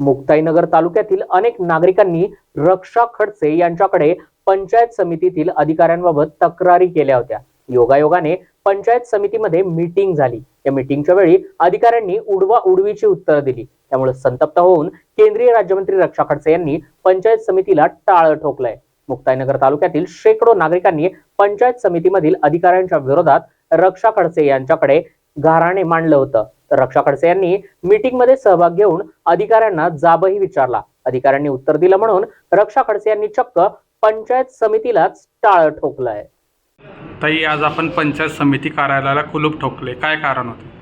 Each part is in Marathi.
मुक्ताईनगर तालुक्यातील अनेक नागरिकांनी रक्षा खडसे यांच्याकडे पंचायत समितीतील अधिकाऱ्यांबाबत तक्रारी केल्या होत्या. योगायोगाने पंचायत समितीमध्ये मीटिंग झाली. या मीटिंगच्या वेळी अधिकाऱ्यांनी उडवा उडवीची उत्तरं दिली. त्यामुळे संतप्त होऊन केंद्रीय राज्यमंत्री रक्षा खडसे यांनी पंचायत समितीला टाळं ठोकलंय. मुक्ताईनगर तालुक्यातील शेकडो नागरिकांनी पंचायत समितीमधील अधिकाऱ्यांच्या विरोधात रक्षा खडसे यांच्याकडे गाऱ्हाणे मांडलं होतं. तर रक्षा खडसे यांनी मीटिंगमध्ये सहभाग घेऊन अधिकाऱ्यांना जाबही विचारला. अधिकाऱ्यांनी उत्तर दिलं म्हणून रक्षा खडसे यांनी चक्क पंचायत समितीलाच टाळं ठोकलंय. ताई आज आपण पंचायत समिती कार्यालयाला कुलूप ठोकले. काय कारण होते?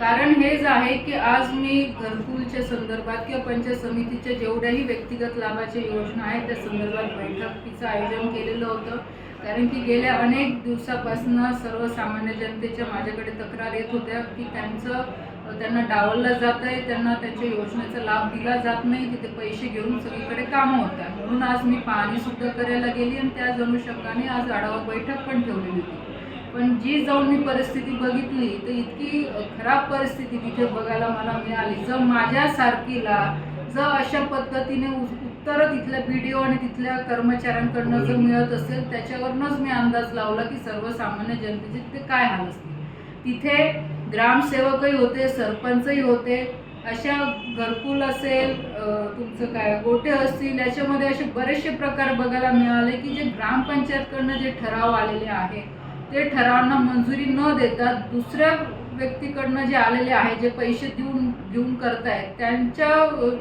कारण हेच आहे की आज मी घरकुलच्या संदर्भात किंवा पंचायत समितीच्या जेवढ्याही व्यक्तिगत लाभाच्या योजना आहेत त्या संदर्भात बैठकीचं आयोजन केलेलं होतं. कारण की गेल्या अनेक दिवसापासून सर्वसामान्य जनतेच्या माझ्याकडे तक्रार येत होत्या की त्यांचं त्यांना डावललं जात आहे त्यांना त्यांच्या योजनेचा लाभ दिला जात नाही तिथे पैसे घेऊन सगळीकडे कामं होतात म्हणून आज मी पाहणीसुद्धा करायला गेली आणि त्याच अनुषंगाने आज आढावा बैठक पण ठेवलेली होती. पण जी जाऊन मी परिस्थिती बघितली तर इतकी खराब परिस्थिती तिथे बघायला मला मिळाली. जर माझ्यासारखीला जर अशा पद्धतीने उत्तरं तिथल्या बी डी ओ आणि तिथल्या कर्मचाऱ्यांकडनं जर मिळत असेल त्याच्यावरूनच मी अंदाज लावला की सर्वसामान्य जनतेचे ते काय हाल असतील. तिथे ग्रामसेवकही होते सरपंचही होते अशा घरकुल असेल तुमचं काय गोटे असतील याच्यामध्ये असे बरेचसे प्रकार बघायला मिळाले की जे ग्रामपंचायतकडनं जे ठराव आलेले आहे ते ठरावांना मंजुरी न देता दुसऱ्या व्यक्तीकडनं जे आलेले आहे जे पैसे देऊन घेऊन करतायत त्यांच्या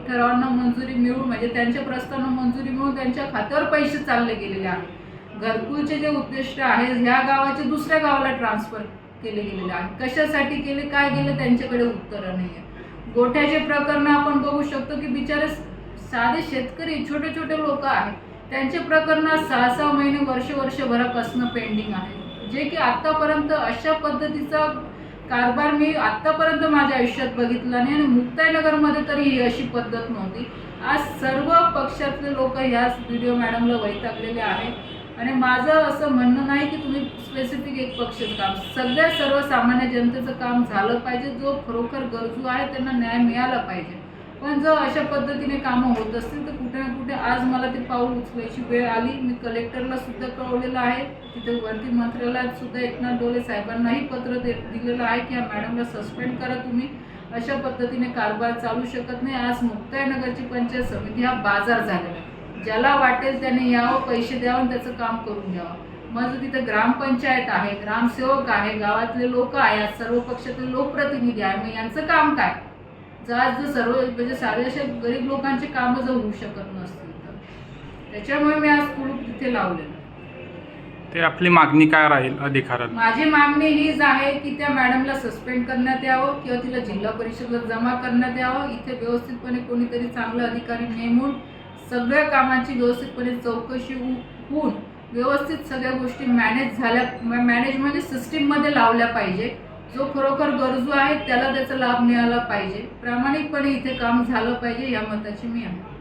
ठरावांना मंजुरी मिळून म्हणजे त्यांच्या प्रस्तावांना मंजुरी मिळून त्यांच्या खात्यावर पैसे चालले गेलेले आहेत. घरकुलचे जे उद्दिष्ट आहे ह्या गावाचे दुसऱ्या गावाला ट्रान्सफर केले गेलेले आहे कशासाठी केले काय गेले त्यांच्याकडे उत्तरं नाही आहे गोठ्याचे प्रकरण आपण बघू शकतो की बिचारे साधे शेतकरी छोटे छोटे लोक आहेत. त्यांचे प्रकरण सहा सहा महिने वर्ष वर्षभरापासून पेंडिंग आहे. जे की आत्तापर्यंत अशा पद्धतीचा कारभार मी आत्तापर्यंत माझ्या आयुष्यात बघितला नाही आणि मुक्ताईनगरमध्ये तरी ही अशी पद्धत नव्हती. आज सर्व पक्षातले लोक ह्याच व्हिडिओ मॅडमला वैतागलेले आहे आणि माझं असं म्हणणं नाही की तुम्ही स्पेसिफिक एक पक्षाचं काम. सगळ्या सर्वसामान्य जनतेचं काम झालं पाहिजे. जो खरोखर गरजू आहे त्यांना न्याय मिळाला पाहिजे. पण जर अशा पद्धतीने कामं होत असतील तर कुठे ना कुठे आज मला ते पाऊल उचलायची वेळ आली. मी कलेक्टरला सुद्धा कळवलेलं आहे. तिथे वरती मंत्र्याला सुद्धा एकनाथ डोले साहेबांनाही पत्र दे दिलेलं आहे की या मॅडमला सस्पेंड करा तुम्ही. अशा पद्धतीने कारभार चालू शकत नाही. आज मुक्ताईनगरची पंचायत समिती हा बाजार झालेला आहे. ज्याला वाटेल त्याने यावं पैसे द्यावं आणि त्याचं काम करून घ्यावं. माझं तिथं ग्रामपंचायत आहे ग्रामसेवक आहे गावातले लोक आहेत सर्व पक्षातले लोकप्रतिनिधी आहे. मग यांचं काम काय? जर आज जर सर्व म्हणजे सारे असे गरीब लोकांचे कामं जर होऊ शकत नसतील त्याच्यामुळे मी आज कुलूप तिथे लावलेलं ते आपली मागणी काय राहील अधिकाऱ्याला माझी मागणी हीच आहे की त्या मॅडमला सस्पेंड करण्यात यावं किंवा तिला जिल्हा परिषदला जमा करण्यात यावं. इथे व्यवस्थितपणे कोणीतरी चांगला अधिकारी नेमून सगळ्या कामाची व्यवस्थितपणे चौकशी होऊन व्यवस्थित सगळ्या गोष्टी मॅनेज झाल्या मॅनेज म्हणजे सिस्टीममध्ये लावल्या पाहिजे. जो खरोखर गरजू आहे त्याला त्याचा लाभ मिळाला पाहिजे. प्रामाणिकपणे इथे काम झालं पाहिजे या मताची मी आहे